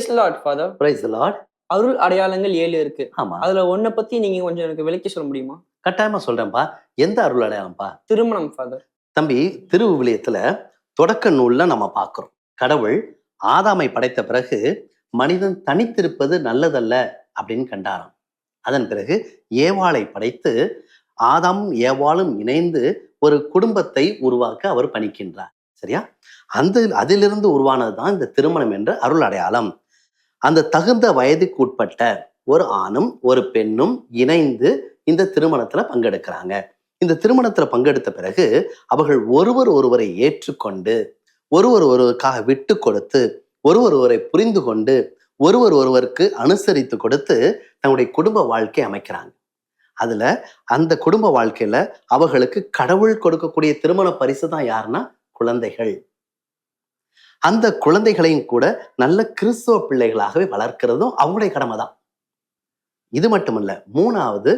Praise lord father praise lord அருள் அடையாளங்கள் ஏழு இருக்கு. ஆமா. அதுல ஒன்ன பத்தி நீங்க கொஞ்சம் எனக்கு விளக்கி சொல்ல முடியுமா? கட்டாயமா சொல்றேன்ப்பா எந்த அருள் அடையாளம்ப்பா திருமணம் ஃபாதர் தம்பி திருவிவிலியத்துல தொடக்க நூல்ல நம்ம பார்க்கிறோம் கடவுள் ஆதாமை படைத்த பிறகு மனிதன் தனித்திருப்பது நல்லதல்ல அப்படின்னு கண்டாராம். அதன் பிறகு ஏவாளை படைத்து ஆதாமும் ஏவாளும் இணைந்து ஒரு குடும்பத்தை உருவாக்க அவர் பணிக்கின்றார். சரியா? அந்த அதிலிருந்து உருவானது தான் இந்த திருமணம் என்ற அருள் அடையாளம். அந்த தகுந்த வயதுக்கு உட்பட்ட ஒரு ஆணும் ஒரு பெண்ணும் இணைந்து இந்த திருமணத்துல பங்கெடுக்கிறாங்க. இந்த திருமணத்துல பங்கெடுத்த பிறகு அவர்கள் ஒருவர் ஒருவரை ஏற்றுக்கொண்டு ஒருவர் ஒருவருக்காக விட்டு கொடுத்து ஒருவர் ஒருவரை புரிந்து கொண்டு ஒருவர் ஒருவருக்கு அனுசரித்து கொடுத்து தங்களுடைய குடும்ப வாழ்க்கை அமைக்கிறாங்க. அதுல அந்த குடும்ப வாழ்க்கையில அவர்களுக்கு கடவுள் கொடுக்கக்கூடிய திருமண பரிசு தான் யாருன்னா குழந்தைகள். அந்த குழந்தைகளையும் கூட நல்ல கிறிஸ்தவ பிள்ளைகளாகவே வளர்க்கிறதும் அவங்களுடைய கடமை தான் இது மட்டுமல்ல மூணாவது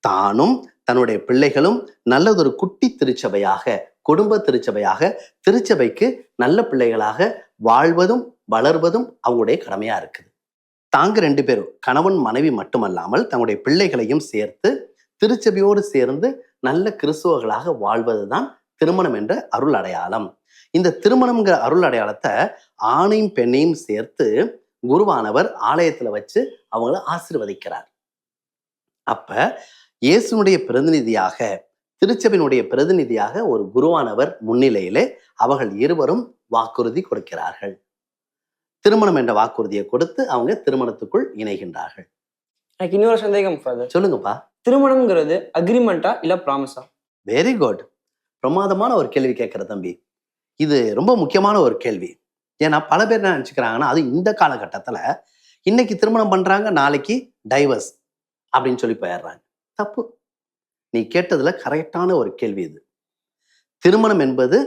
தானும் தன்னுடைய பிள்ளைகளும் நல்லதொரு குட்டி திருச்சபையாக குடும்ப திருச்சபையாக திருச்சபைக்கு நல்ல பிள்ளைகளாக வாழ்வதும் வளர்வதும் அவங்களுடைய கடமையா இருக்குது. தாங்க ரெண்டு பேரும் கணவன் மனைவி மட்டுமல்லாமல் தங்களுடைய பிள்ளைகளையும் சேர்த்து திருச்சபையோடு சேர்ந்து நல்ல கிறிஸ்துவர்களாக வாழ்வதுதான் திருமணம் என்ற அருள் அடையாளம் இந்த திருமணம்ங்கிற அருள் அடையாளத்தை ஆணையும் பெண்ணையும் சேர்த்து குருவானவர் ஆலயத்துல வச்சு அவங்கள ஆசிர்வதிக்கிறார். அப்ப இயேசுனுடைய பிரதிநிதியாக திருச்சபையினுடைய பிரதிநிதியாக ஒரு குருவானவர் முன்னிலையிலே அவர்கள் இருவரும் வாக்குறுதி கொடுக்கிறார்கள். திருமணம் என்ற வாக்குறுதியை கொடுத்து அவங்க திருமணத்துக்குள் இணைகின்றார்கள். எனக்கு இன்னொரு சந்தேகம் சொல்லுங்கப்பா. திருமணம்ங்கிறது அக்ரிமெண்டா இல்ல ப்ராமிஸா வெரி குட் பிரமாதமான ஒரு கேள்வி கேட்குற தம்பி. இது ரொம்ப முக்கியமான ஒரு கேள்வி. ஏன்னா பல பேர் என்ன நினச்சிக்கிறாங்கன்னா அது இந்த காலகட்டத்தில் இன்னைக்கு திருமணம் பண்ணுறாங்க நாளைக்கு டைவர்ஸ் அப்படின்னு சொல்லி போயிடுறாங்க. தப்பு. நீ கேட்டதில் கரெக்டான ஒரு கேள்வி இது. திருமணம் என்பது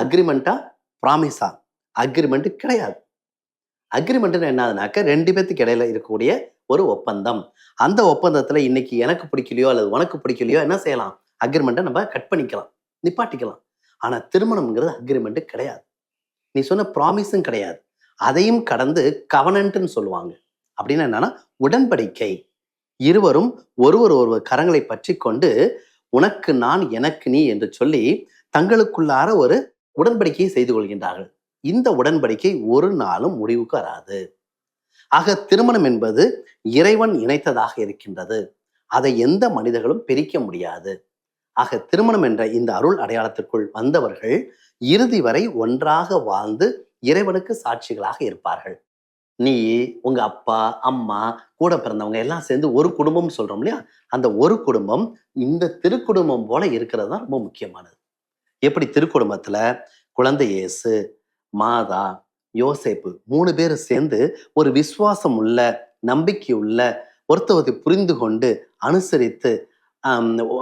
அக்ரிமெண்ட்டா ப்ராமிஸா அக்ரிமெண்ட் கிடையாது. அக்ரிமெண்ட்னு என்னதுனாக்க ரெண்டு பேத்துக்கு இடையில இருக்கக்கூடிய ஒரு ஒப்பந்தம். அந்த ஒப்பந்தத்தில் இன்னைக்கு எனக்கு பிடிக்கலையோ அல்லது உனக்கு பிடிக்கலையோ என்ன செய்யலாம்? அக்ரிமெண்ட்டை நம்ம கட் பண்ணிக்கலாம் நிப்பாட்டிக்கலாம். ஆனா திருமணம்ங்கிறது அக்ரிமெண்ட்டு கிடையாது. நீ சொன்ன ப்ராமிஸும் கிடையாது. அதையும் கடந்து கவனன்ட்டுன்னு சொல்லுவாங்க. அப்படின்னு என்னன்னா உடன்படிக்கை. இருவரும் ஒருவர் ஒருவர் கரங்களை பற்றி கொண்டு உனக்கு நான் எனக்கு நீ என்று சொல்லி தங்களுக்குள்ளார ஒரு உடன்படிக்கையை செய்து கொள்கின்றார்கள். இந்த உடன்படிக்கை ஒரு நாளும் முடிவுக்கு வராது. ஆக திருமணம் என்பது இறைவன் இணைத்ததாக இருக்கின்றது. அதை எந்த மனிதர்களும் பிரிக்க முடியாது. ஆக திருமணம் என்ற இந்த அருள் அடையாளத்திற்குள் வந்தவர்கள் இறுதி வரை ஒன்றாக வாழ்ந்து இறைவனுக்கு சாட்சிகளாக இருப்பார்கள். நீ உங்க அப்பா அம்மா கூட பிறந்தவங்க எல்லாம் சேர்ந்து ஒரு குடும்பம் சொல்றோம் இல்லையா? அந்த ஒரு குடும்பம் இந்த திருக்குடும்பம் போல இருக்கிறது தான் ரொம்ப முக்கியமானது. எப்படி திருக்குடும்பத்துல குழந்தை இயேசு மாதா யோசேப்பு மூணு பேர் சேர்ந்து ஒரு விசுவாசம் உள்ள நம்பிக்கை உள்ள ஒருத்தவத்தை புரிந்து கொண்டு அனுசரித்து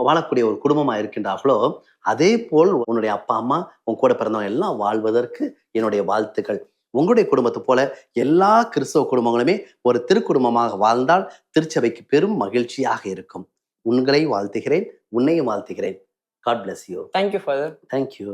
வாழக்கூடிய ஒரு குடும்பமா இருக்கின்றார்களோ அதே போல் உன்னுடைய அப்பா அம்மா உன் கூட பிறந்தவங்க எல்லாம் வாழ்வதற்கு என்னுடைய வாழ்த்துக்கள். உங்களுடைய குடும்பத்தை போல எல்லா கிறிஸ்தவ குடும்பங்களுமே ஒரு திருக்குடும்பமாக வாழ்ந்தால் திருச்சபைக்கு பெரும் மகிழ்ச்சியாக இருக்கும். உங்களை வாழ்த்துகிறேன் உன்னையும் வாழ்த்துகிறேன். God bless you thank you father thank you